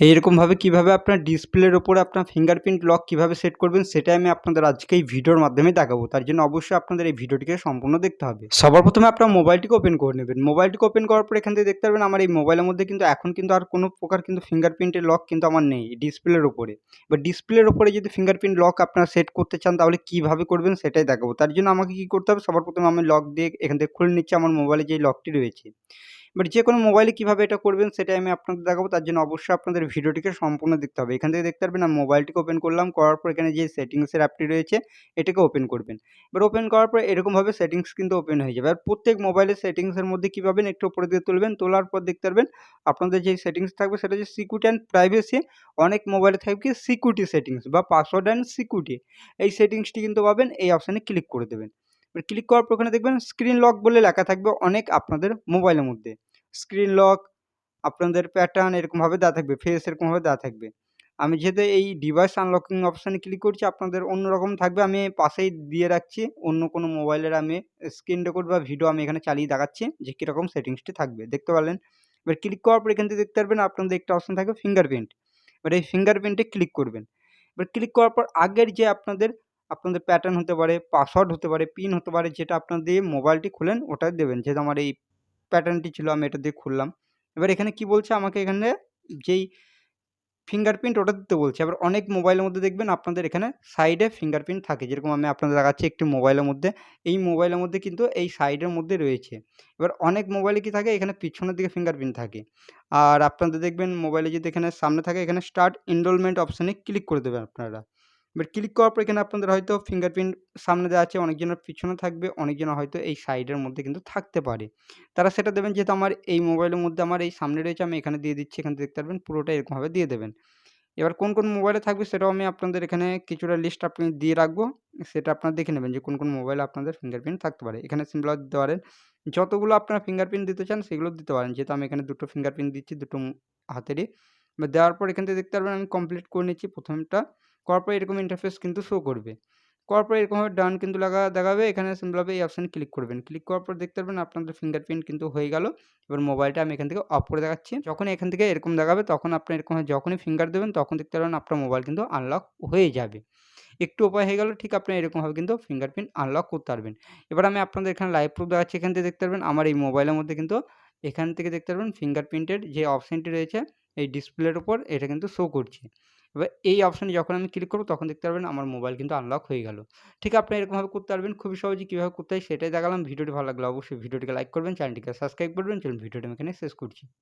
এইরকমভাবে কীভাবে আপনার ডিসপ্লের ওপরে আপনার ফিঙ্গারপ্রিন্ট লক কীভাবে সেট করবেন, সেটাই আমি আপনাদের আজকে এই ভিডিওর মাধ্যমে দেখাবো। তার জন্য অবশ্যই আপনাদের এই ভিডিওটিকে সম্পূর্ণ দেখতে হবে। সবার প্রথমে আপনার মোবাইলটিকে ওপেন করে নেবেন। মোবাইলটিকে ওপেন করার পর এখান থেকে দেখতে পারবেন আমার এই মোবাইলের মধ্যে কিন্তু এখন কিন্তু আর কোনো প্রকার কিন্তু ফিঙ্গারপ্রিন্টের লক কিন্তু আমার নেই ডিসপ্লের ওপরে। বা ডিসপ্লের ওপরে যদি ফিঙ্গারপ্রিন্ট লক আপনারা সেট করতে চান, তাহলে কীভাবে করবেন সেটাই দেখাবো। তার জন্য আমাকে কী করতে হবে, সবার প্রথমে আমি লক দিয়ে এখান থেকে খুলে নিচ্ছি আমার মোবাইলে যে লকটি রয়েছে। বাট যে কোনো মোবাইলে কীভাবে এটা করবেন সেটাই আমি আপনাদের দেখাবো, তার জন্য অবশ্যই আপনাদের ভিডিওটিকে সম্পূর্ণ দেখতে হবে। এখান থেকে দেখতে পারবেন আমি মোবাইলটিকে ওপেন করলাম, করার পর এখানে যে সেটিংসের অ্যাপটি রয়েছে, এটাকে ওপেন করবেন। এবার ওপেন করার পর এরকমভাবে সেটিংস কিন্তু ওপেন হয়ে যাবে। আর প্রত্যেক মোবাইলের সেটিংসের মধ্যে কী পাবেন? একটু উপরে দিয়ে তুলবেন, তোলার পর দেখতে পারবেন আপনাদের যে সেটিংস থাকবে সেটা হচ্ছে সিকিউরিটি অ্যান্ড প্রাইভেসি অনেক মোবাইলে থাকবে সিকিউরিটি সেটিংস বা পাসওয়ার্ড অ্যান্ড সিকিউরিটি এই সেটিংসটি কিন্তু পাবেন, এই অপশানে ক্লিক করে দেবেন। ক্লিক করার পর ওখানে দেখবেন স্ক্রিন লক বলে লেখা থাকবে অনেক আপনাদের মোবাইলের মধ্যে। স্ক্রিন লক আপনাদের প্যাটার্ন এরকমভাবে দেওয়া থাকবে ফেস এরকমভাবে দেওয়া থাকবে। আমি যেহেতু এই ডিভাইস আনলকিং অপশানে ক্লিক করছি, আপনাদের অন্যরকম থাকবে, আমি পাশেই দিয়ে রাখছি, অন্য কোনো মোবাইলের আমি স্ক্রিন রেকর্ড বা ভিডিও আমি এখানে চালিয়ে দেখাচ্ছি, যে কীরকম সেটিংসটি থাকবে। দেখতে পারলেন? এবার ক্লিক করার পর এখান থেকে দেখতে পারবেন, আপনাদের একটা অপশান থাকবে ফিঙ্গারপ্রিন্ট এবার এই ফিঙ্গারপ্রিন্টে ক্লিক করবেন। এবার ক্লিক করার পর আগের যে আপনাদের আপনাদের প্যাটার্ন হতে পারে পাসওয়ার্ড হতে পারে পিন হতে পারে, যেটা আপনার দিয়ে মোবাইলটি খুলেন, ওটা দেবেন। যেহেতু আমার এই প্যাটার্নটি ছিল, আমি এটা দিয়ে খুললাম। এবার এখানে কি বলছে? আমাকে এখানে যেই ফিঙ্গারপ্রিন্ট ওটা দিতে বলছে। এবার অনেক মোবাইলের মধ্যে দেখবেন আপনাদের এখানে সাইডে ফিঙ্গারপ্রিন্ট থাকে। যেরকম আমি আপনাদের দেখাচ্ছি একটি মোবাইলের মধ্যে। এই মোবাইলের মধ্যে কিন্তু এই সাইডের মধ্যে রয়েছে। এবার অনেক মোবাইলে কি থাকে? এখানে পিছনের দিকে ফিঙ্গারপ্রিন্ট থাকে। আর আপনাদের দেখবেন মোবাইলে যদি এখানে সামনে থাকে, এখানে স্টার্ট এনরোলমেন্ট অপশানে ক্লিক করে দেবেন আপনারা। এবার ক্লিক করার পর এখানে আপনাদের হয়তো ফিঙ্গারপ্রিন্ট সামনে দেওয়া আছে, অনেকজনের পিছনে থাকবে অনেকজনের হয়তো এই সাইডের মধ্যে কিন্তু থাকতে পারে। তারা সেটা দেবেন যেহেতু আমার এই মোবাইলের মধ্যে আমার এই সামনে রয়েছে, আমি এখানে দিয়ে দিচ্ছি, এখানে দেখতে পারবেন পুরোটা এরকমভাবে দিয়ে দেবেন। এবার কোন কোন মোবাইলে থাকবে সেটাও আমি আপনাদের এখানে কিছুটা লিস্ট আপনি দিয়ে রাখব, সেটা আপনারা দেখে নেবেন যে কোন কোন মোবাইলে আপনাদের ফিঙ্গারপ্রিন্ট থাকতে পারে। এখানে সিম্পল দিতে পারেন যতগুলো আপনারা ফিঙ্গারপ্রিন্ট দিতে চান সেগুলো দিতে পারেন, যেহেতু আমি এখানে দুটো ফিঙ্গারপ্রিন্ট দিচ্ছি, দুটো হাতেরই। দেওয়ার পর এখান থেকে দেখতে পারবেন আমি কমপ্লিট করে নিচ্ছি প্রথমটা। করার এরকম ইন্টারফেস কিন্তু শো করবে। করার পর এরকমভাবে ডান কিন্তু লাগা, দেখাবে, এখানে সিম্পলভাবে এই অপশানে ক্লিক করবেন। ক্লিক করার পর দেখতে পারবেন আপনাদের ফিঙ্গারপ্রিন্ট কিন্তু হয়ে গেল। এবার মোবাইলটা আমি এখান থেকে অফ করে দেখাচ্ছি। যখন এখান থেকে এরকম দেখাবে, তখন আপনি এরকম যখনই ফিঙ্গার দেবেন, তখন দেখতে পারবেন আপনার মোবাইল কিন্তু আনলক হয়ে যাবে। একটু উপায় হয়ে গেল, ঠিক আপনি এরকমভাবে কিন্তু ফিঙ্গারপ্রিন্ট আনলক করতে পারবেন। এবার আমি আপনাদের এখানে লাইভ প্রুফ দেখাচ্ছি, এখান থেকে দেখতে পারবেন আমার এই মোবাইলের মধ্যে কিন্তু এখান থেকে দেখতে পারবেন ফিঙ্গারপ্রিন্টের যে অপশানটি রয়েছে, এই ডিসপ্লের উপর এটা কিন্তু শো করছে। এবার এই অপশানে যখন আমি ক্লিক করব, তখন দেখতে পারবেন আমার মোবাইল কিন্তু আনলক হয়ে গেল। ঠিক আপনি এরকমভাবে করতে পারবেন, খুবই সহজে কীভাবে করতে হয় সেটাই দেখালাম। ভিডিওটি ভালো লাগল অবশ্যই ভিডিওটিকে লাইক করবেন চ্যানেলটিকে সাবস্ক্রাইব করবেন চলুন ভিডিওটি আমি এখানে শেষ করছি।